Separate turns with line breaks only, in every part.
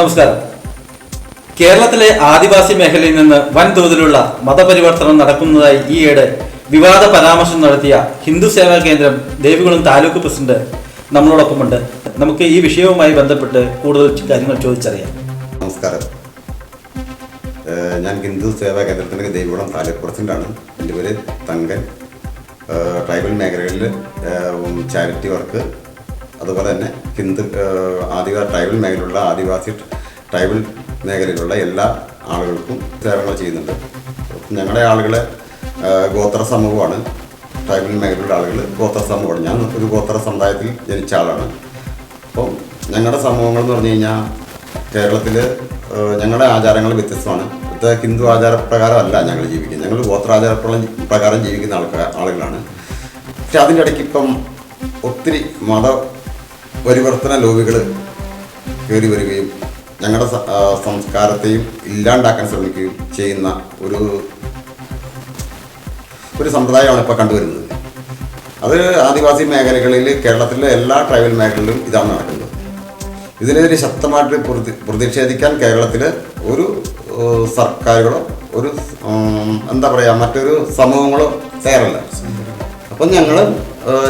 നമസ്കാരം. കേരളത്തിലെ ആദിവാസി മേഖലയിൽ നിന്ന് വൻതോതിലുള്ള മതപരിവർത്തനം നടക്കുന്നതായി ഈയിടെ വിവാദ പരാമർശം നടത്തിയ ഹിന്ദു സേവാ കേന്ദ്രം ദേവികുളം താലൂക്ക് പ്രസിഡന്റ് നമ്മളോടൊപ്പമുണ്ട്. നമുക്ക് ഈ വിഷയവുമായി ബന്ധപ്പെട്ട് കൂടുതൽ കാര്യങ്ങൾ ചോദിച്ചറിയാം.
നമസ്കാരം. ഞാൻ ഹിന്ദു സേവാ കേന്ദ്രത്തിന്റെ ദേവികുളം താലൂക്ക് പ്രസിഡന്റാണ്. എന്റെ പേര് തങ്കൻ. ട്രൈബൽ മേഖലകളിൽ ചാരിറ്റി വർക്ക് അതുപോലെ തന്നെ ഹിന്ദു ആദിവാ ട്രൈബൽ മേഖലയിലുള്ള ആദിവാസി ട്രൈബൽ മേഖലയിലുള്ള എല്ലാ ആളുകൾക്കും സേവനങ്ങൾ ചെയ്യുന്നുണ്ട്. ഞങ്ങളുടെ ആളുകളെ ഗോത്ര സമൂഹമാണ്. ട്രൈബൽ മേഖലയിലുള്ള ആളുകൾ ഗോത്ര സമൂഹമാണ്. ഞാൻ ഒരു ഗോത്ര സമുദായത്തിൽ ജനിച്ച ആളാണ്. അപ്പോൾ ഞങ്ങളുടെ സമൂഹങ്ങൾ എന്ന് പറഞ്ഞു കഴിഞ്ഞാൽ കേരളത്തിൽ ഞങ്ങളുടെ ആചാരങ്ങൾ വ്യത്യസ്തമാണ്. ഇത് ഹിന്ദു ആചാരപ്രകാരമല്ല ഞങ്ങൾ ജീവിക്കുന്നത്. ഞങ്ങൾ ഗോത്രാചാര പ്രകാരം ജീവിക്കുന്ന ആൾക്കാർ ആളുകളാണ്. പക്ഷെ അതിന്റെ ഇടയ്ക്ക് ഇപ്പം ഒത്തിരി മത പരിവർത്തന ലോബികൾ കയറി വരികയും ഞങ്ങളുടെ സംസ്കാരത്തെയും ഇല്ലാണ്ടാക്കാൻ ശ്രമിക്കുകയും ചെയ്യുന്ന ഒരു ഒരു സമ്പ്രദായമാണ് ഇപ്പോൾ കണ്ടുവരുന്നത്. അത് ആദിവാസി മേഖലകളിൽ കേരളത്തിലെ എല്ലാ ട്രൈബൽ മേഖലകളിലും ഇതാണ് നടക്കുന്നത്. ഇതിനെതിരെ ശക്തമായിട്ട് പ്രതി പ്രതിഷേധിക്കാൻ കേരളത്തിൽ ഒരു സർക്കാരുകളോ ഒരു എന്താ പറയുക മറ്റൊരു സമൂഹങ്ങളോ തയ്യാറല്ല. അപ്പം ഞങ്ങൾ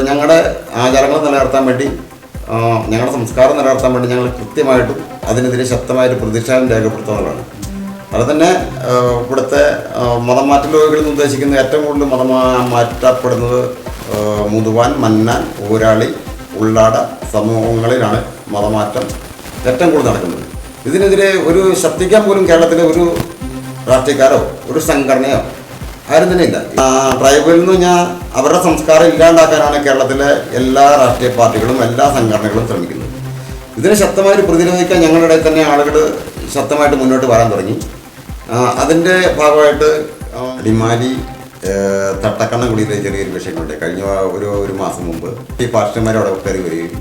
ഞങ്ങളുടെ ആചാരങ്ങൾ നിലനിർത്താൻ വേണ്ടി ഞങ്ങളുടെ സംസ്കാരം നിലനിർത്താൻ വേണ്ടി ഞങ്ങൾ കൃത്യമായിട്ടും അതിനെതിരെ ശക്തമായൊരു പ്രതിഷേധം രേഖപ്പെടുത്തുന്നവരാണ് അതുപോലെ തന്നെ ഇവിടുത്തെ മതംമാറ്റ രോഗികളിൽ നിന്ന് ഉദ്ദേശിക്കുന്ന ഏറ്റവും കൂടുതൽ മതമാ മാറ്റപ്പെടുന്നത് മുതുവാൻ മന്നാൻ ഊരാളി ഉള്ളാട സമൂഹങ്ങളിലാണ് മതമാറ്റം ഏറ്റവും കൂടുതൽ നടക്കുന്നത്. ഇതിനെതിരെ ഒരു ശബ്ദിക്കാൻ പോലും കേരളത്തിലെ ഒരു രാഷ്ട്രീയക്കാരോ ഒരു സംഘടനയോ ആരും തന്നെ ഇല്ല പറഞ്ഞാൽ അവരുടെ സംസ്കാരം ഇല്ലാണ്ടാക്കാനാണ് കേരളത്തിലെ എല്ലാ രാഷ്ട്രീയ പാർട്ടികളും എല്ലാ സംഘടനകളും ശ്രമിക്കുന്നത്. ഇതിനെ ശക്തമായിട്ട് പ്രതിരോധിക്കാൻ ഞങ്ങളുടെ തന്നെ ആളുകൾ ശക്തമായിട്ട് മുന്നോട്ട് വരാൻ തുടങ്ങി. അതിന്റെ ഭാഗമായിട്ട് അടിമാലി തട്ടക്കണ്ണകുടിയിലെ ചെറിയൊരു വിഷയങ്ങളുണ്ട്. കഴിഞ്ഞ ഒരു ഒരു മാസം മുമ്പ് ഈ പാർട്ടിമാർ അവിടെ കയറി വരികയും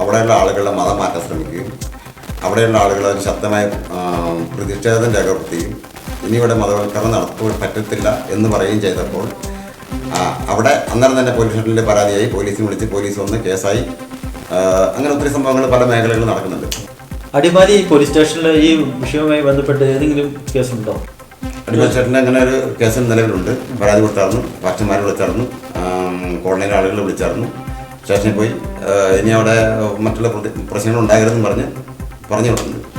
അവിടെയുള്ള ആളുകളുടെ മതം മാറ്റാൻ ശ്രമിക്കുകയും അവിടെയുള്ള ആളുകൾ അതിന് ശക്തമായ പ്രതിഷേധം രേഖപ്പെടുത്തുകയും ഇനി ഇവിടെ മതവൽക്കരണം നടത്തുവാൻ പറ്റത്തില്ല എന്ന് പറയുകയും ചെയ്തപ്പോൾ അവിടെ അന്നേരം തന്നെ പോലീസ് സ്റ്റേഷനിൽ പരാതിയായി. പോലീസിനെ വിളിച്ച് പോലീസ് വന്ന് കേസായി. അങ്ങനെ ഒത്തിരി സംഭവങ്ങൾ പല മേഖലകളിൽ നടക്കുന്നുണ്ട്.
അടിമാലി പോലീസ് സ്റ്റേഷനിൽ ഈ വിഷയവുമായി ബന്ധപ്പെട്ട് ഏതെങ്കിലും കേസുണ്ടോ?
അടിമാലി സ്റ്റേഷനിൽ അങ്ങനെ ഒരു കേസ് നിലവിലുണ്ട്. പരാതി കൊടുത്തായിരുന്നു. പാർട്ടിമാരെ വിളിച്ചായിരുന്നു. കോളനിയിലെ ആളുകൾ വിളിച്ചായിരുന്നു. സ്റ്റേഷനിൽ പോയി. ഇനി അവിടെ മറ്റുള്ള പ്രശ്നങ്ങൾ ഉണ്ടാകരുതെന്ന് പറഞ്ഞ് പറഞ്ഞു വിടുന്നുണ്ട്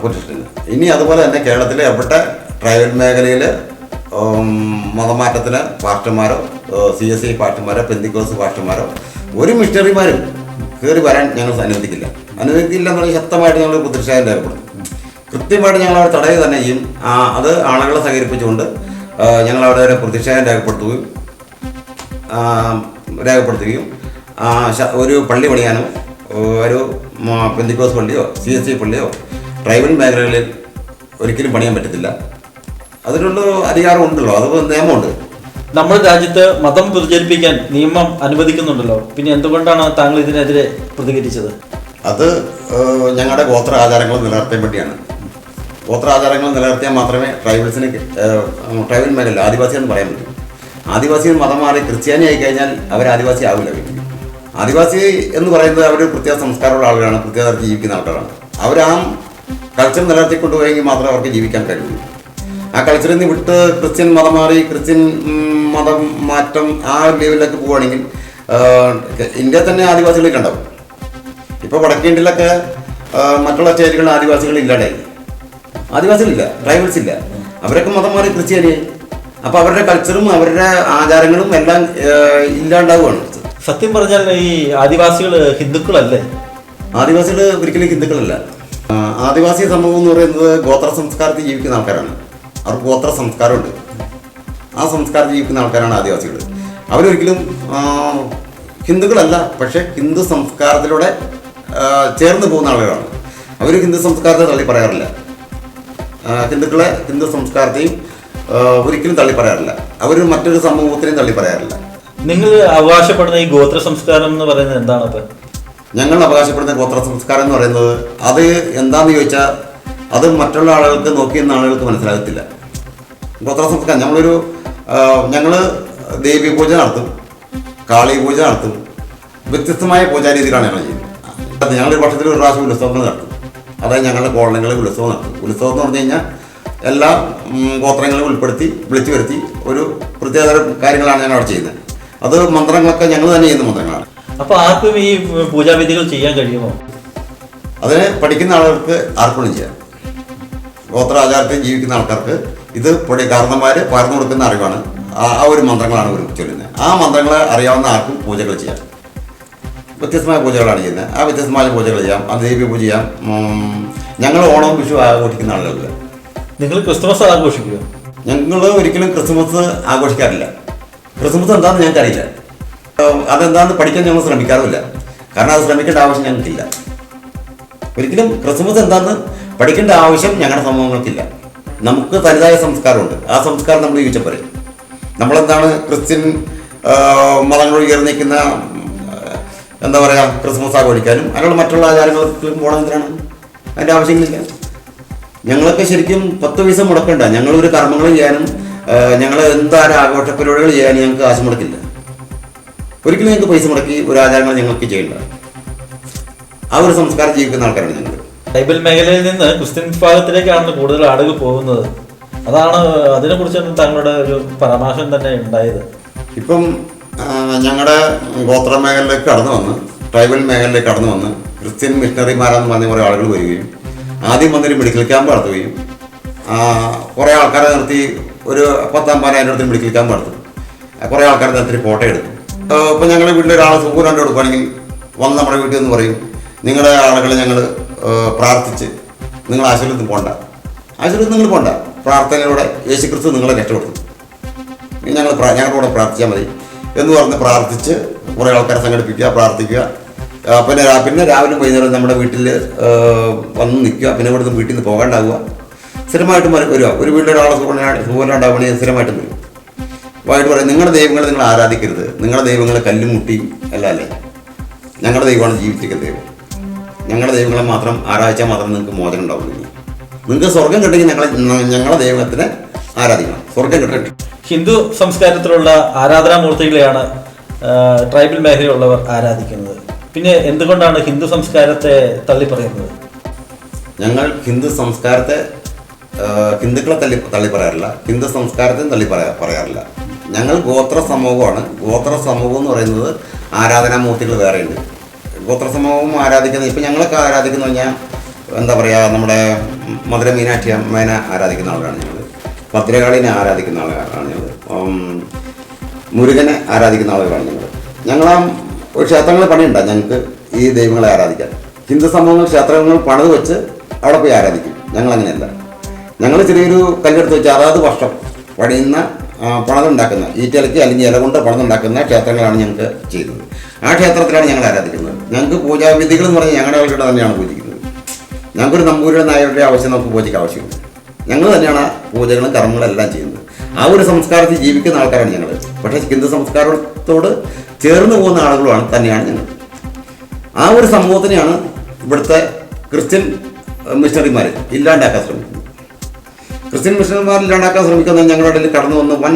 പോലീസ് ഇനി അതുപോലെ തന്നെ കേരളത്തിലെ എവിടെ ട്രൈബൽ മേഖലയിൽ മതമാറ്റത്തിന് പാർട്ടിമാരോ സി എസ് ഐ പാർട്ടിമാരോ പെന്തിക്കോസ് പാർട്ടിമാരോ ഒരു മിഷണറിമാരും കയറി വരാൻ ഞങ്ങൾ അനുവദിക്കില്ല. അനുവദിക്കില്ല എന്ന് പറഞ്ഞാൽ ശക്തമായിട്ട് ഞങ്ങൾ പ്രതിഷേധം രേഖപ്പെടും കൃത്യമായിട്ട് ഞങ്ങൾ അവിടെ തടയുക തന്നെ ചെയ്യും അത് ആളുകളെ സഹകരിപ്പിച്ചുകൊണ്ട് ഞങ്ങൾ അവിടെ ഒരു പ്രതിഷേധം രേഖപ്പെടുത്തുകയും രേഖപ്പെടുത്തുകയും ഒരു പള്ളി പണിയാനോ ഒരു പെന്തിക്കോസ് പള്ളിയോ സി എസ് സി പള്ളിയോ ട്രൈബൽ മേഖലകളിൽ ഒരിക്കലും പണിയാൻ പറ്റത്തില്ല. അതിനുള്ള അധികാരം ഉണ്ടല്ലോ അത് നിയമമുണ്ട്.
നമ്മുടെ രാജ്യത്ത് മതം പ്രചരിപ്പിക്കാൻ നിയമം അനുവദിക്കുന്നുണ്ടല്ലോ. പിന്നെ എന്തുകൊണ്ടാണ് താങ്കൾ ഇതിനെതിരെ പ്രതികരിച്ചത്?
അത് ഞങ്ങളുടെ ഗോത്ര ആചാരങ്ങൾ നിലനിർത്താൻ വേണ്ടിയാണ്. ഗോത്ര ആചാരങ്ങൾ നിലനിർത്തിയാൽ മാത്രമേ ട്രൈബൽസിന് ട്രൈബൽ മേഖല ആദിവാസി എന്ന് പറയാൻ പറ്റൂ. ആദിവാസി മതം മാറി ക്രിസ്ത്യാനി ആയി കഴിഞ്ഞാൽ അവർ ആദിവാസി ആവില്ല വീട്ടിൽ. ആദിവാസി എന്ന് പറയുന്നത് അവർ പ്രത്യേക സംസ്കാരമുള്ള ആളുകളാണ് പ്രത്യേക തരത്തിൽ ജീവിക്കുന്ന ആൾക്കാരാണ് അവർ ആ കൾച്ചർ നിലനിർത്തിക്കൊണ്ടുപോയെങ്കിൽ മാത്രമേ അവർക്ക് ജീവിക്കാൻ കഴിയുള്ളൂ ആ കൾച്ചറിൽ നിന്ന് വിട്ട് ക്രിസ്ത്യൻ മതം മാറി ക്രിസ്ത്യൻ മതം മാറ്റം ആ ലെവലിലൊക്കെ പോവുകയാണെങ്കിൽ ഇന്ത്യ തന്നെ ആദിവാസികളൊക്കെ ഉണ്ടാവും ഇപ്പോൾ വടക്കേണ്ടിലൊക്കെ ഇന്ത്യയിലൊക്കെ മറ്റുള്ള സ്റ്റേറ്റുകളിൽ ആദിവാസികൾ ഇല്ലാണ്ടായി ആദിവാസികളില്ല ട്രൈബൽസ് ഇല്ല. അവരൊക്കെ മതം മാറി ക്രിസ്ത്യാനിയായി. അപ്പോൾ അവരുടെ കൾച്ചറും അവരുടെ ആചാരങ്ങളും എല്ലാം ഇല്ലാണ്ടാവുകയാണ്.
സത്യം പറഞ്ഞാൽ ഈ ആദിവാസികൾ ഹിന്ദുക്കളല്ലേ?
ആദിവാസികൾ ഒരിക്കലും ഹിന്ദുക്കളല്ല. ആദിവാസി സമൂഹം എന്ന് പറയുന്നത് ഗോത്ര സംസ്കാരത്തിൽ ജീവിക്കുന്ന ആൾക്കാരാണ്. അവർക്ക് ഗോത്ര സംസ്കാരമുണ്ട്. ആ സംസ്കാരത്തിൽ ജീവിക്കുന്ന ആൾക്കാരാണ് ആദിവാസികൾ അവരൊരിക്കലും ഹിന്ദുക്കളല്ല പക്ഷേ ഹിന്ദു സംസ്കാരത്തിലൂടെ ചേർന്ന് പോകുന്ന ആളുകളാണ്. അവർ ഹിന്ദു സംസ്കാരത്തെ തള്ളി പറയാറില്ല. ഹിന്ദുക്കളെ ഹിന്ദു സംസ്കാരത്തെയും ഒരിക്കലും തള്ളി പറയാറില്ല. അവർ മറ്റൊരു സമൂഹത്തിനെയും തള്ളി പറയാറില്ല.
നിങ്ങൾ അവകാശപ്പെടുന്ന ഈ ഗോത്ര സംസ്കാരം എന്ന് പറയുന്നത് എന്താണത്?
ഞങ്ങൾ അവകാശപ്പെടുന്ന ഗോത്ര സംസ്കാരം എന്ന് പറയുന്നത് അത് എന്താന്ന് ചോദിച്ചാൽ അത് മറ്റുള്ള ആളുകൾക്ക് നോക്കിയെന്ന ആളുകൾക്ക് മനസ്സിലാകത്തില്ല. ഗോത്ര സംസ്കാരം നമ്മളൊരു ഞങ്ങൾ ദേവി പൂജ നടത്തും കാളി പൂജ നടത്തും വ്യത്യസ്തമായ പൂജാ രീതികളാണ് ഞങ്ങൾ ചെയ്യുന്നത്. ഞങ്ങളൊരു വർഷത്തിൽ ഒരു പ്രാവശ്യം ഉത്സവങ്ങൾ നടത്തും. അതായത് ഞങ്ങളുടെ കോളനികളിൽ ഉത്സവം നടത്തും. ഉത്സവം എന്ന് പറഞ്ഞു കഴിഞ്ഞാൽ എല്ലാ ഗോത്രങ്ങളും ഉൾപ്പെടുത്തി വിളിച്ചു വരുത്തി ഒരു പ്രത്യേകതരം കാര്യങ്ങളാണ് ഞങ്ങൾ അവിടെ ചെയ്യുന്നത്. അത് മന്ത്രങ്ങളൊക്കെ ഞങ്ങൾ തന്നെ ചെയ്യുന്ന മന്ത്രങ്ങളാണ്.
അപ്പൊ ആർക്കും ഈ പൂജാവിധികൾ ചെയ്യാൻ കഴിയുമോ?
അതിന് പഠിക്കുന്ന ആളുകൾക്ക് ആർക്കും ചെയ്യാം. ഗോത്ര ആചാരത്തിൽ ജീവിക്കുന്ന ആൾക്കാർക്ക് ഇത് പൊടി കാരണന്മാർ പകർന്നു കൊടുക്കുന്ന അറിവാണ്. ആ ആ ഒരു മന്ത്രങ്ങളാണ് ഒരു ചൊല്ലുന്നത്. ആ മന്ത്രങ്ങളെ അറിയാവുന്ന ആർക്കും പൂജകൾ ചെയ്യാം. വ്യത്യസ്തമായ പൂജകളാണ് ചെയ്യുന്നത്. ആ വ്യത്യസ്തമായ പൂജകൾ ചെയ്യാം. അത് ദേവി പൂജ ചെയ്യാം. ഞങ്ങൾ ഓണം വിഷു ആഘോഷിക്കുന്ന ആളുകളല്ല?
നിങ്ങൾ ക്രിസ്മസ് ആഘോഷിക്കുക
ഞങ്ങൾ ഒരിക്കലും ക്രിസ്മസ് ആഘോഷിക്കാറില്ല. ക്രിസ്മസ് എന്താണെന്ന് ഞങ്ങൾക്കറിയില്ല. അതെന്താണെന്ന് പഠിക്കാൻ ഞങ്ങൾ ശ്രമിക്കാറുമില്ല. കാരണം അത് ശ്രമിക്കേണ്ട ആവശ്യം ഞങ്ങൾക്കില്ല. ഒരിക്കലും ക്രിസ്മസ് എന്താണെന്ന് പഠിക്കേണ്ട ആവശ്യം ഞങ്ങളുടെ സമൂഹങ്ങൾക്കില്ല. നമുക്ക് തനതായ സംസ്കാരമുണ്ട്. ആ സംസ്കാരം നമ്മൾ ചോദിച്ചാൽ പോലെ നമ്മളെന്താണ് ക്രിസ്ത്യൻ മതങ്ങൾ ഉയർന്നിരിക്കുന്ന എന്താ പറയുക ക്രിസ്മസ് ആഘോഷിക്കാനും അതിനുള്ള മറ്റുള്ള ആചാരങ്ങൾക്ക് പോകണം എന്തിനാണ്? അതിന്റെ ആവശ്യങ്ങളില്ല. ഞങ്ങളൊക്കെ ശരിക്കും പത്ത് പൈസ മുടക്കണ്ട. ഞങ്ങളൊരു കർമ്മങ്ങൾ ചെയ്യാനും ഞങ്ങൾ എന്തായാലും ആഘോഷ പരിപാടികൾ ചെയ്യാനും ഞങ്ങൾക്ക് കാശ് മുടക്കില്ല. ഒരിക്കലും നിങ്ങൾക്ക് പൈസ മുടക്കി ഒരു ആചാരങ്ങൾ ഞങ്ങൾക്ക് ചെയ്യേണ്ട. ആ ഒരു സംസ്കാരം ജീവിക്കുന്ന ആൾക്കാരാണ് ഞങ്ങൾ
ബൈബിൾ മേഖലയിൽ നിന്ന് ക്രിസ്ത്യൻ വിഭാഗത്തിലേക്കാണ് കൂടുതൽ ആളുകൾ പോകുന്നത്. അതാണ് അതിനെക്കുറിച്ച് താങ്കളുടെ ഒരു പരാമർശം തന്നെ ഉണ്ടായത്.
ഇപ്പം ഞങ്ങളുടെ ഗോത്ര മേഖലയിലേക്ക് കടന്നു വന്ന് ട്രൈബൽ മേഖലയിലേക്ക് കടന്നു വന്ന് ക്രിസ്ത്യൻ മിഷണറിമാരാന്ന് പറഞ്ഞ കുറേ ആളുകൾ വരികയും ആദ്യം വന്നൊരു മെഡിക്കൽ ക്യാമ്പ് നടത്തുകയും കുറേ ആൾക്കാരെ നിർത്തി ഒരു പത്താം പതിനായിരം അടുത്ത് മെഡിക്കൽ ക്യാമ്പ് നടത്തും. കുറേ ആൾക്കാരെ നിർത്തി ഫോട്ടോ എടുക്കും. ഇപ്പം ഞങ്ങളെ വീട്ടിൽ ഒരാളെ സുഖൂരാണ്ട് കൊടുക്കുകയാണെങ്കിൽ വന്ന് നമ്മുടെ വീട്ടിൽ നിന്ന് പറയും നിങ്ങളുടെ ആളുകളെ ഞങ്ങൾ പ്രാർത്ഥിച്ച് നിങ്ങൾ ആശുപത്രിയിൽ പോകണ്ട ആശുപത്രിയിൽ നിങ്ങൾ പോകണ്ട പ്രാർത്ഥനയിലൂടെ യേശു ക്രിസ്തു നിങ്ങളെ രക്ഷപ്പെടുത്തും. ഞങ്ങൾ ഞങ്ങളുടെ കൂടെ പ്രാർത്ഥിച്ചാൽ മതി. എന്ന് പറഞ്ഞ് പ്രാർത്ഥിച്ച് കുറേ ആൾക്കാരെ സംഘടിപ്പിക്കുക പ്രാർത്ഥിക്കുക. പിന്നെ പിന്നെ രാവിലെ വൈകുന്നേരം നമ്മുടെ വീട്ടിൽ വന്ന് നിൽക്കുക. പിന്നെ ഇവിടുന്ന് വീട്ടിൽ നിന്ന് പോകാണ്ടാവുക. സ്ഥിരമായിട്ടും വരും- വരിക ഒരു വീട്ടിലൊരാളെ സുഖം സുഖമില്ലാണ്ടാവുകയാണെങ്കിൽ സ്ഥിരമായിട്ടും വരും. വൈകിട്ട് പറയും നിങ്ങളുടെ ദൈവങ്ങളെ നിങ്ങൾ ആരാധിക്കരുത്. നിങ്ങളുടെ ദൈവങ്ങളെ കല്ലും മുട്ടിയും അല്ല അല്ലേ ഞങ്ങളുടെ ദൈവമാണ് ജീവിച്ചിരിക്കുന്ന ദൈവം. ഞങ്ങളുടെ ദൈവങ്ങളെ മാത്രം ആരാധിച്ചാൽ മാത്രം നിങ്ങൾക്ക് മോചനം ഉണ്ടാവുള്ളൂ. നിങ്ങൾക്ക് സ്വർഗം കിട്ടുമെങ്കിൽ ഞങ്ങളെ ഞങ്ങളുടെ ദൈവത്തിനെ ആരാധിക്കണം. സ്വർഗം കിട്ടട്ടെ.
ഹിന്ദു സംസ്കാരത്തിലുള്ള ആരാധനാമൂർത്തികളെയാണ് ട്രൈബൽ മേഖലയുള്ളവർ ആരാധിക്കുന്നത്. പിന്നെ എന്തുകൊണ്ടാണ് ഹിന്ദു സംസ്കാരത്തെ തള്ളി പറയുന്നത്
ഞങ്ങൾ ഹിന്ദു സംസ്കാരത്തെ ഹിന്ദുക്കളെ തള്ളി തള്ളി പറയാറില്ല ഹിന്ദു സംസ്കാരത്തെയും തള്ളി പറയാ പറയാറില്ല. ഞങ്ങൾ ഗോത്ര സമൂഹമാണ് ഗോത്ര സമൂഹം എന്ന് പറയുന്നത് ആരാധനാമൂർത്തികൾ വേറെയുണ്ട്. ഗോത്ര സമൂഹം ആരാധിക്കുന്നത് ഇപ്പം ഞങ്ങളൊക്കെ ആരാധിക്കുന്ന കഴിഞ്ഞാൽ എന്താ പറയുക നമ്മുടെ മധുര മീനാക്ഷി അമ്മേനെ ആരാധിക്കുന്ന ആളാണ് ഞങ്ങൾ. ഭദ്രകാളിനെ ആരാധിക്കുന്ന ആളാണ് ഞങ്ങൾ. മുരുകനെ ആരാധിക്കുന്ന ആളുകളാണ് ഞങ്ങൾ. ഞങ്ങൾ ആ ഒരു ക്ഷേത്രങ്ങൾ പണിയുണ്ട ഞങ്ങൾക്ക് ഈ ദൈവങ്ങളെ ആരാധിക്കാൻ. ഹിന്ദു സമൂഹങ്ങൾ ക്ഷേത്രങ്ങൾ പണിത് വെച്ച് അവിടെ പോയി ആരാധിക്കും. ഞങ്ങൾ അങ്ങനെയല്ല ഞങ്ങൾ ചെറിയൊരു കല്ലെടുത്ത് വെച്ച് അതാത് വർഷം പണിയുന്ന പണതുണ്ടാക്കുന്ന ഈറ്റലയ്ക്ക് അല്ലെങ്കിൽ ഇല കൊണ്ട് പണതുണ്ടാക്കുന്ന ക്ഷേത്രങ്ങളാണ് ഞങ്ങൾക്ക് ചെയ്യുന്നത്. ആ ക്ഷേത്രത്തിലാണ് ഞങ്ങൾ ആരാധിക്കുന്നത്. ഞങ്ങൾക്ക് പൂജാവിധികൾ എന്ന് പറഞ്ഞാൽ ഞങ്ങളുടെ ആളുകളുടെ തന്നെയാണ് പൂജിക്കുന്നത്. ഞങ്ങൾക്കൊരു നമ്പൂരിയുടെ നായരുടെ ആവശ്യം നമുക്ക് പൂജയ്ക്ക് ആവശ്യമില്ല ഞങ്ങൾ തന്നെയാണ് പൂജകളും കർമ്മങ്ങളും എല്ലാം ചെയ്യുന്നത്. ആ ഒരു സംസ്കാരത്തിൽ ജീവിക്കുന്ന ആൾക്കാരാണ് ഞങ്ങൾ. പക്ഷേ ഹിന്ദു സംസ്കാരത്തോട് ചേർന്ന് പോകുന്ന ആളുകളുമാണ് തന്നെയാണ് ഞങ്ങൾ. ആ ഒരു സമൂഹത്തിനെയാണ് ഇവിടുത്തെ ക്രിസ്ത്യൻ മിഷണറിമാർ ഇല്ലാണ്ടാക്കാൻ ശ്രമിക്കുന്നത്. ക്രിസ്ത്യൻ മിഷണർമാരിൽ ഇല്ലാണ്ടാക്കാൻ ശ്രമിക്കുന്നത് ഞങ്ങളുടെ ഇടയിൽ കടന്നു വന്ന് വൻ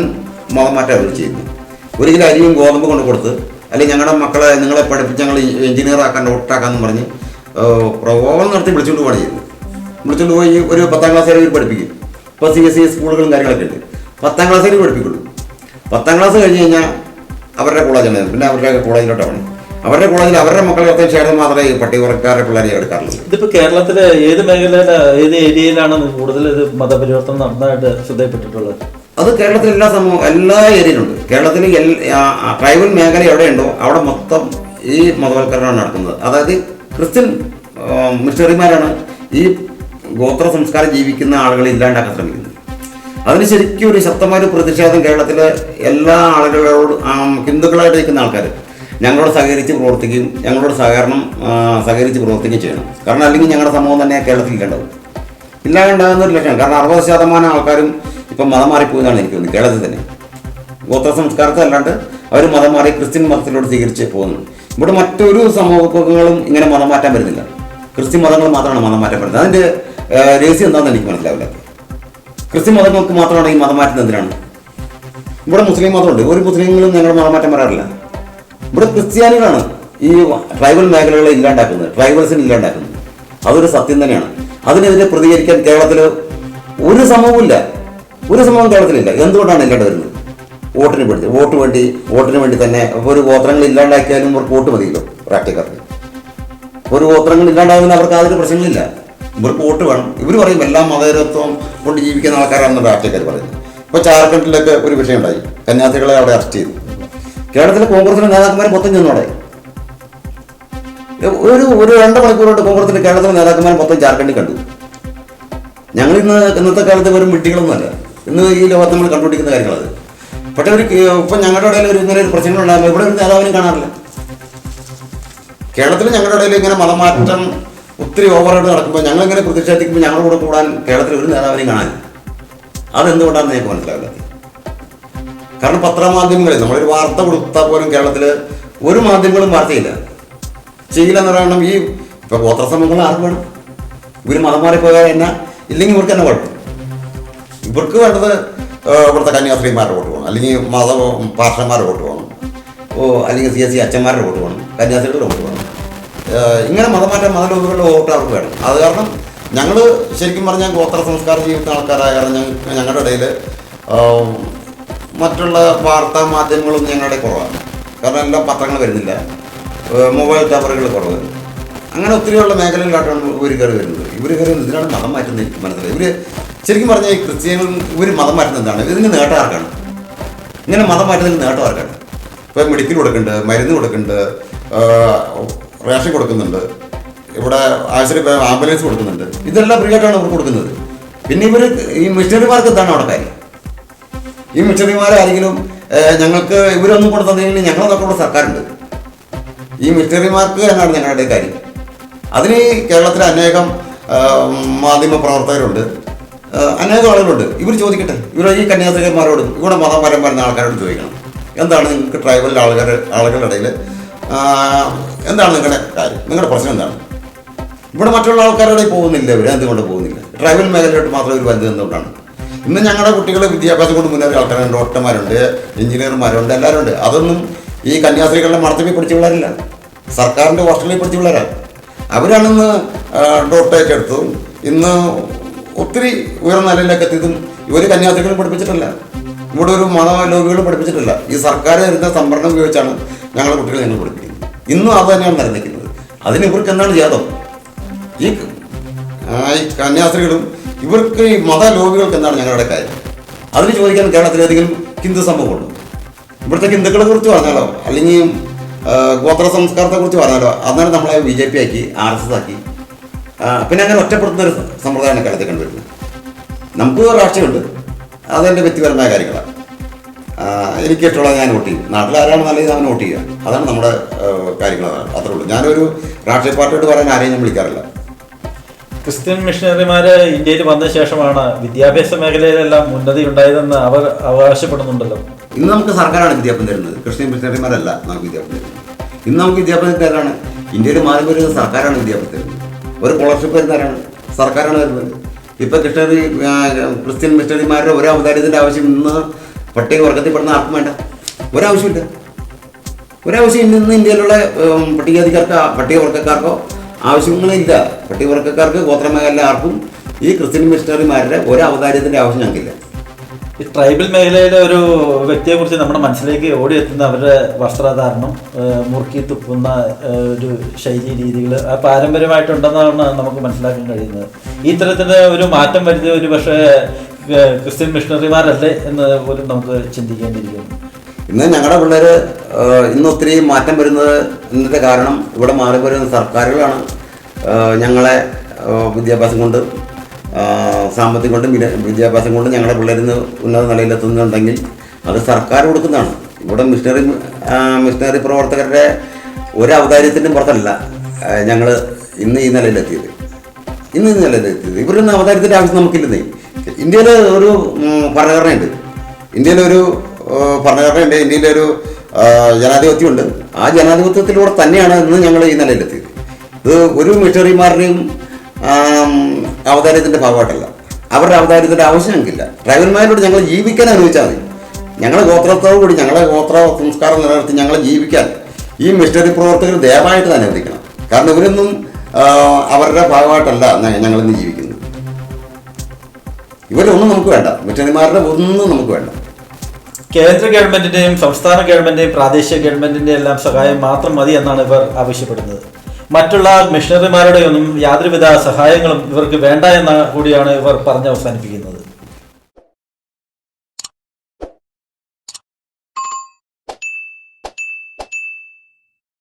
മതമാറ്റം അവർ ചെയ്യുന്നു. ഒരു കിലോ അരിയും ഗോതമ്പ് കൊണ്ട് കൊടുത്ത് അല്ലെങ്കിൽ ഞങ്ങളുടെ മക്കളെ നിങ്ങളെ പഠിപ്പിച്ച് ഞങ്ങൾ എഞ്ചിനീയർ ആക്കാൻ ഡോക്ടറാക്കാന്ന് പറഞ്ഞ് പ്രകോപനം നടത്തി വിളിച്ചുകൊണ്ട് പോവാണ് ചെയ്യുന്നത്. വിളിച്ചുകൊണ്ട് പോയി ഒരു പത്താം ക്ലാസ് വരെ പഠിപ്പിക്കും. ഇപ്പോൾ സി എസ് സി സ്കൂളുകളും കാര്യങ്ങളൊക്കെ ഉണ്ട്. പത്താം ക്ലാസ് വരെ പഠിപ്പിക്കുള്ളൂ. പത്താം ക്ലാസ് കഴിഞ്ഞ് കഴിഞ്ഞാൽ അവരുടെ കോളേജാണ് പിന്നെ അവരുടെ കോളേജിലോട്ടാണ്. അവരുടെ കോളേജിൽ അവരുടെ മക്കളെ ചേർന്ന് മാത്രമേ ഈ പട്ടികവർക്കാരുടെ പിള്ളേരെ എടുക്കാറുള്ളൂ.
ഇതിപ്പോ കേരളത്തിലെ ഏത് മേഖലയിലെ ഏത് ഏരിയയിലാണ് കൂടുതൽ ഇത് മതപരിവർത്തനം നടന്നതായിട്ട് ശ്രദ്ധയപ്പെട്ടിട്ടുള്ളത്
അത് കേരളത്തിലെ എല്ലാ സമൂഹം എല്ലാ ഏരിയയിലുണ്ട്. കേരളത്തിൽ ട്രൈബൽ മേഖല എവിടെയുണ്ടോ അവിടെ മൊത്തം ഈ മതവൽക്കരണമാണ് നടക്കുന്നത്. അതായത് ക്രിസ്ത്യൻ മിഷണറിമാരാണ് ഈ ഗോത്ര സംസ്കാരം ജീവിക്കുന്ന ആളുകളെ ഇല്ലാണ്ടാക്കാൻ ശ്രമിക്കുന്നത്. അതിന് ശരിക്കും ഒരു ശക്തമായ ഒരു പ്രതിഷേധം കേരളത്തിലെ എല്ലാ ആളുകളോട് ഹിന്ദുക്കളായിട്ട് നിൽക്കുന്ന ആൾക്കാർ ഞങ്ങളോട് സഹകരിച്ച് പ്രവർത്തിക്കുകയും ഞങ്ങളോട് സഹകരണം സഹകരിച്ച് പ്രവർത്തിക്കുകയും ചെയ്യണം. കാരണം അല്ലെങ്കിൽ ഞങ്ങളുടെ സമൂഹം തന്നെ കേരളത്തിൽ ഇല്ലാണ്ടാവും ഇല്ലാണ്ടാകുന്ന ഒരു ലക്ഷണം. കാരണം അറുപത് ശതമാനം ആൾക്കാരും ഇപ്പം മതം മാറിപ്പോയെന്നാണ് എനിക്ക് തോന്നുന്നത് കേരളത്തിൽ തന്നെ. ഗോത്ര സംസ്കാരത്തെ അല്ലാണ്ട് അവർ മതം മാറി ക്രിസ്ത്യൻ മതത്തിലോട്ട് സ്വീകരിച്ച് പോകുന്നു. ഇവിടെ മറ്റൊരു സമൂഹങ്ങളും ഇങ്ങനെ മതം മാറ്റാൻ വരുന്നില്ല. ക്രിസ്ത്യൻ മതങ്ങൾ മാത്രമാണ് മതം മാറ്റാൻ വരുന്നത്. അതിന്റെ രഹസ്യം എന്താണെന്ന് എനിക്ക് മനസ്സിലാവില്ല. ക്രിസ്ത്യൻ മതങ്ങൾക്ക് മാത്രമാണ് ഈ മതം മാറ്റുന്നത് എന്തിനാണ്? ഇവിടെ മുസ്ലിം മതമുണ്ട്. ഒരു മുസ്ലിങ്ങളും ഞങ്ങൾ മതം മാറ്റം വരാറില്ല. ഇവിടെ ക്രിസ്ത്യാനികളാണ് ഈ ട്രൈബൽ മേഖലകളെ ഇല്ലാണ്ടാക്കുന്നത് ട്രൈബൽസിനെ ഇല്ലാണ്ടാക്കുന്നത്. അതൊരു സത്യം തന്നെയാണ്. അതിനെതിരെ പ്രതികരിക്കാൻ കേരളത്തിൽ ഒരു സമൂഹമില്ല ഒരു സമൂഹം കേരളത്തിലില്ല. എന്തുകൊണ്ടാണ് ഇല്ലാണ്ട് വരുന്നത്? വോട്ടിന് വേണ്ടി വോട്ട് വേണ്ടി വോട്ടിന് വേണ്ടി തന്നെ ഒരു ഗോത്രങ്ങൾ ഇല്ലാണ്ടാക്കിയാലും ഇവർക്ക് വോട്ട് മതിയല്ലോ പ്രാക്ടിക്കാർക്ക് ഒരു ഗോത്രങ്ങൾ ഇല്ലാണ്ടാകുന്ന അവർക്ക് യാതൊരു പ്രശ്നങ്ങളില്ല ഇവർക്ക് വോട്ട് വേണം. ഇവർ പറയും എല്ലാം മതേരത്വം കൊണ്ട് ജീവിക്കുന്ന ആൾക്കാരാണെന്ന് രാഷ്ട്രീയക്കാർ പറയുന്നത്. ഇപ്പോൾ ജാർഖണ്ഡിലൊക്കെ ഒരു വിഷയം ഉണ്ടായി. കന്യാസ്ത്രീകളെ അവിടെ അറസ്റ്റ് ചെയ്തു. കേരളത്തിലെ കോൺഗ്രസിന്റെ നേതാക്കന്മാർ മൊത്തം ചെന്നോടെ ഒരു ഒരു രണ്ട് മണിക്കൂറോട്ട് കോൺഗ്രസിന്റെ കേരളത്തിലെ നേതാക്കന്മാർ മൊത്തം ജാർഖണ്ഡിൽ കണ്ടു. ഞങ്ങൾ ഇന്ന് ഇന്നത്തെ കാലത്ത് വെറും വിട്ടികളൊന്നുമല്ല ഇന്ന് ഈ ലോകത്ത് നമ്മൾ കണ്ടുപിടിക്കുന്ന കാര്യങ്ങളത്. പക്ഷെ ഒരു ഇപ്പം ഞങ്ങളുടെ ഇടയിൽ ഒരു ഇങ്ങനെ ഒരു പ്രശ്നങ്ങൾ ഉണ്ടാകുമ്പോൾ ഇവിടെ ഒരു നേതാവിനും കാണാറില്ല. കേരളത്തിൽ ഞങ്ങളുടെ ഇടയിൽ ഇങ്ങനെ മതമാറ്റം ഒത്തിരി ഓവറായിട്ട് നടക്കുമ്പോൾ ഞങ്ങൾ ഇങ്ങനെ പ്രതിഷേധിക്കുമ്പോൾ ഞങ്ങളുടെ കൂടെ കൂടാൻ കേരളത്തിൽ ഒരു നേതാവിനെയും കാണാൻ അതെന്തുകൊണ്ടാണെന്ന് ഞങ്ങൾക്ക് മനസ്സിലാവില്ല കാരണം പത്രമാധ്യമങ്ങളിൽ നമ്മളൊരു വാർത്ത കൊടുത്താൽ പോലും കേരളത്തിൽ ഒരു മാധ്യമങ്ങളും വാർത്തയില്ല. ചെയ്യില്ല എന്ന് പറയണം ഈ ഇപ്പൊ ഗോത്ര സമൂഹങ്ങൾ ആർക്ക് വേണം? ഇവർ മതം മാറിപ്പോയാൽ എന്നാ? ഇല്ലെങ്കിൽ ഇവർക്ക് തന്നെ കുഴപ്പം? ഇവർക്ക് വേണ്ടത് ഇവിടുത്തെ കന്യാസ്ത്രീമാരുടെ വോട്ട് പോകണം അല്ലെങ്കിൽ മത പാർഷന്മാരുടെ വോട്ട് പോകണം ഓ അല്ലെങ്കിൽ സി എസ് സി അച്ഛന്മാരുടെ വോട്ട് പോകണം കന്യാസ്ത്രീകളുടെ വോട്ട് പോകണം ഇങ്ങനെ മതമാറ്റം മതലോകങ്ങളുടെ വോട്ട് അവർക്ക് വേണം? അത് കാരണം ഞങ്ങൾ ശരിക്കും പറഞ്ഞാൽ ഗോത്ര സംസ്കാരം ജീവിക്കുന്ന ആൾക്കാരായ കാരണം ഞങ്ങളുടെ ഇടയിൽ മറ്റുള്ള വാർത്താ മാധ്യമങ്ങളും ഞങ്ങളുടെ കുറവാണ്. കാരണം എല്ലാ പത്രങ്ങൾ വരുന്നില്ല. മൊബൈൽ ടവറുകൾ കുറവ്. അങ്ങനെ ഒത്തിരിയുള്ള മേഖലകളിലായിട്ടാണ് ഇവർ കയറി വരുന്നത്. ഇവർ കയറി ഇതിനാണ് മതം മാറ്റുന്നത് എനിക്ക് മനസ്സിലായി. ഇവർ ശരിക്കും പറഞ്ഞാൽ ഈ ക്രിസ്ത്യാനികൾ ഇവർ മതം മാറ്റുന്നത് എന്താണ്? ഇതിന് നേട്ടം ആർക്കാണ് ഇങ്ങനെ മതം മാറ്റുന്നതിന് നേട്ടം ആർക്കാണ് ഇപ്പോൾ മെഡിക്കൽ കൊടുക്കുന്നുണ്ട് മരുന്ന് കൊടുക്കുന്നുണ്ട് റേഷൻ കൊടുക്കുന്നുണ്ട് ഇവിടെ ആശുപത്രി ആംബുലൻസ് കൊടുക്കുന്നുണ്ട്. ഇതെല്ലാം ഫ്രീ ആയിട്ടാണ് അവർ കൊടുക്കുന്നത്. പിന്നെ ഇവർ ഈ മിഷണറിമാർക്ക് എന്താണ് അവിടെ കാര്യം? ഈ മിഷണറിമാരെ ആരെങ്കിലും ഞങ്ങൾക്ക് ഇവരൊന്നും കൊണ്ട് തന്നില്ലെങ്കിൽ ഞങ്ങളെ ഇവിടെ സർക്കാരുണ്ട്. ഈ മിഷണറിമാർക്ക് എന്നാണ് ഞങ്ങളുടെ കാര്യം. അതിന് കേരളത്തിലെ അനേകം മാധ്യമ പ്രവർത്തകരുണ്ട്. അനേകം ആളുകളുണ്ട്. ഇവർ ചോദിക്കട്ടെ. ഇവർ ഈ കന്യാസ്ത്രീകന്മാരോടും ഇവിടെ മതപരം വരുന്ന ആൾക്കാരോട് ചോദിക്കണം. എന്താണ് നിങ്ങൾക്ക് ട്രൈബൽ ആൾക്കാർ ആളുകളുടെ ഇടയിൽ എന്താണ് നിങ്ങളുടെ കാര്യം? നിങ്ങളുടെ പ്രശ്നം എന്താണ്? ഇവിടെ മറ്റുള്ള ആൾക്കാരുടെ പോകുന്നില്ല ഇവർ എന്തുകൊണ്ട് പോകുന്നില്ല? ട്രൈബൽ മേഖലയിലോട്ട് മാത്രം ഒരു വലുത് എന്തുകൊണ്ടാണ് ഇന്ന് ഞങ്ങളുടെ കുട്ടികൾ വിദ്യാഭ്യാസം കൊണ്ട് മുന്നേറിയ ആൾക്കാരുണ്ട് ഡോക്ടർമാരുണ്ട് എഞ്ചിനീയർമാരുണ്ട് എല്ലാവരും ഉണ്ട് അതൊന്നും ഈ കന്യാസ്ത്രീകളുടെ മണത്തിൽ പഠിച്ച പിള്ളേരല്ല. സർക്കാരിന്റെ ഹോസ്റ്റലിൽ പഠിച്ച പിള്ളേരാണ് അവരാണിന്ന് ഡോക്ടറേറ്റ് എടുത്തതും ഇന്ന് ഒത്തിരി ഉയർന്ന നിലയിലേക്ക് എത്തിയതും ഇവർ കന്യാസ്ത്രീകളും പഠിപ്പിച്ചിട്ടില്ല. ഇവിടെ ഒരു മതലോകികളും പഠിപ്പിച്ചിട്ടില്ല. ഈ സർക്കാർ തരുന്ന സംവരണം ഉപയോഗിച്ചാണ് ഞങ്ങളുടെ കുട്ടികളെ ഞങ്ങൾ പഠിപ്പിക്കുന്നത്. ഇന്നും അത് തന്നെയാണ് നിലനിൽക്കുന്നത്. അതിന് ഇവർക്ക് എന്താണ് ചെയ്യാതോ ഈ കന്യാസ്ത്രീകളും ഇവർക്ക് ഈ മതലോബികൾക്ക് എന്താണ് ഞങ്ങളുടെ കാര്യം? അതിന് ചോദിക്കാൻ കേരളത്തിൽ ഏതെങ്കിലും ഹിന്ദു സമൂഹമുണ്ട്? ഇവിടുത്തെ ഹിന്ദുക്കളെ കുറിച്ച് പറഞ്ഞാലോ? അല്ലെങ്കിൽ ഗോത്ര സംസ്കാരത്തെ കുറിച്ച് പറഞ്ഞാലോ? അന്നേരം നമ്മളെ ബി ജെ പി ആക്കി ആർ എസ് എസ് ആക്കി. പിന്നെ അങ്ങനെ ഒറ്റപ്പെടുത്തുന്ന ഒരു സമ്പ്രദായമാണ് കേരളത്തിൽ കണ്ടുവരുന്നത്. നമുക്ക് രാഷ്ട്രീയമുണ്ട് അതെന്റെ വ്യക്തിപരമായ കാര്യങ്ങളാണ്. എനിക്ക് ഇഷ്ടമുള്ള ഞാൻ വോട്ട് ചെയ്യും. നാട്ടിൽ ആരാണ് നല്ലത് അവൻ വോട്ട് ചെയ്യുക. അതാണ് നമ്മുടെ കാര്യങ്ങൾ അത്രേ ഉള്ളൂ. ഞാനൊരു രാഷ്ട്രീയ പാർട്ടിയോട് പറയാൻ ആരെയും ഞാൻ വിളിക്കാറില്ല.
ക്രിസ്ത്യൻ മിഷണറിമാര് ഇന്ത്യയിൽ വന്ന ശേഷമാണ് വിദ്യാഭ്യാസ മേഖലയിലെല്ലാം ഉന്നതി ഉണ്ടായതെന്ന് അവർ അവകാശപ്പെടുന്നുണ്ടല്ലോ.
ഇന്ന് നമുക്ക് സർക്കാരാണ് വിദ്യാഭ്യാസം തരുന്നത്. ക്രിസ്ത്യൻ മിഷണറിമാരല്ല നമുക്ക് വിദ്യാഭ്യാസം തരുന്നത്. ഇന്ന് നമുക്ക് വിദ്യാഭ്യാസം തരാണ് ഇന്ത്യയിൽ മാറി വരുന്നത് സർക്കാരാണ് വിദ്യാഭ്യാസം തരുന്നത്. ഒരു സ്കോളർഷിപ്പ് തരുന്നതാണ് സർക്കാരാണ് തരുന്നത് ഇപ്പൊ കൃഷ്ണറി ക്രിസ്ത്യൻ മിഷണറിമാരുടെ ഒരു അവതാരത്തിന്റെ ആവശ്യം ഇന്ന് പട്ടിക വർഗത്തിൽപ്പെടുന്ന ആർക്കും വേണ്ട. ഒരാവശ്യമില്ല. ഒരാവശ്യം ഇന്ന് ഇന്ത്യയിലുള്ള പട്ടികജാതിക്കാർക്കോ പട്ടികവർഗക്കാർക്കോ ആവശ്യങ്ങളില്ല പട്ടികവർഗക്കാർക്ക് ഗോത്രമേഖല ആർക്കും ഈ ക്രിസ്ത്യൻ മിഷണറിമാരുടെ ഒരു അവതാരത്തിന്റെ ആവശ്യം ഞങ്ങൾക്കില്ല.
ഈ ട്രൈബൽ മേഖലയിലെ ഒരു വ്യക്തിയെ കുറിച്ച് നമ്മുടെ മനസ്സിലേക്ക് ഓടിയെത്തുന്ന അവരുടെ വസ്ത്രധാരണം മുറുക്കി തുപ്പുന്ന ഒരു ശൈലി രീതികൾ പാരമ്പര്യമായിട്ടുണ്ടെന്നാണ് നമുക്ക് മനസ്സിലാക്കാൻ കഴിയുന്നത്. ഈ തരത്തിൽ ഒരു മാറ്റം വരുത്തിയ ഒരു പക്ഷേ ക്രിസ്ത്യൻ മിഷണറിമാരല്ലേ എന്ന് പോലും നമുക്ക് ചിന്തിക്കേണ്ടിയിരിക്കുന്നു.
ഇന്ന് ഞങ്ങളുടെ പിള്ളേർ ഇന്ന് ഒത്തിരി മാറ്റം വരുന്നത് ഇന്നത്തെ കാരണം ഇവിടെ മാറി വരുന്ന സർക്കാരുകളാണ്. ഞങ്ങളെ വിദ്യാഭ്യാസം കൊണ്ട് സാമ്പത്തികം കൊണ്ടും വിദ്യാഭ്യാസം കൊണ്ടും ഞങ്ങളുടെ പിള്ളേരിന്ന് ഉന്നത നിലയിലെത്തുന്നുണ്ടെങ്കിൽ അത് സർക്കാർ കൊടുക്കുന്നതാണ്. ഇവിടെ മിഷനറി മിഷണറി പ്രവർത്തകരുടെ ഒരു അവതാര്യത്തിന്റെ പുറത്തല്ല ഞങ്ങൾ ഇന്ന് ഈ നിലയിലെത്തിയത്. ഇന്ന് ഈ നിലയിലെത്തിയത്. ഇവരൊന്നും അവതാരത്തിന്റെ ആവശ്യം നമുക്കില്ലെന്നേ. ഇന്ത്യയിൽ ഒരു ഭരണഘടനയുണ്ട്. ഇന്ത്യയിലൊരു ഭരണഘടനയുണ്ട് ഇന്ത്യയിലൊരു ജനാധിപത്യമുണ്ട്. ആ ജനാധിപത്യത്തിലൂടെ തന്നെയാണ് ഇന്ന് ഞങ്ങൾ ഈ നിലയിലെത്തിയത്. ഇത് ഒരു മിഷണറിമാരുടെയും അവതാരത്തിന്റെ ഭാഗമായിട്ടല്ല. അവരുടെ അവതാരത്തിന്റെ ആവശ്യം ഞങ്ങൾക്കില്ല ഡ്രൈവർമാരോട് ഞങ്ങൾ ജീവിക്കാൻ അനുവദിച്ചാൽ മതി. ഞങ്ങളെ ഗോത്രത്തോടു കൂടി ഞങ്ങളെ ഗോത്ര സംസ്കാരം നിലനിർത്തി ഞങ്ങളെ ജീവിക്കാൻ ഈ മിഷണറി പ്രവർത്തകർ ദയവായിട്ട് തന്നെ അനുവദിക്കണം. കാരണം ഇവരൊന്നും അവരുടെ ഭാഗമായിട്ടല്ല ഞങ്ങളിന്ന് ജീവിക്കുന്നത്. ഇവരൊന്നും നമുക്ക് വേണ്ട. മിഷണറിമാരുടെ ഒന്നും നമുക്ക് വേണ്ട.
കേന്ദ്ര ഗവൺമെന്റിന്റെയും സംസ്ഥാന ഗവൺമെന്റിന്റെയും പ്രാദേശിക ഗവൺമെന്റിന്റെയും എല്ലാം സഹായം മാത്രം മതി എന്നാണ് ഇവർ ആവശ്യപ്പെടുന്നത്. മറ്റുള്ള മിഷണറിമാരുടെ ഒന്നും യാതൊരുവിധ സഹായങ്ങളും ഇവർക്ക് വേണ്ട എന്ന കൂടിയാണ് ഇവർ പറഞ്ഞ് അവസാനിപ്പിക്കുന്നത്.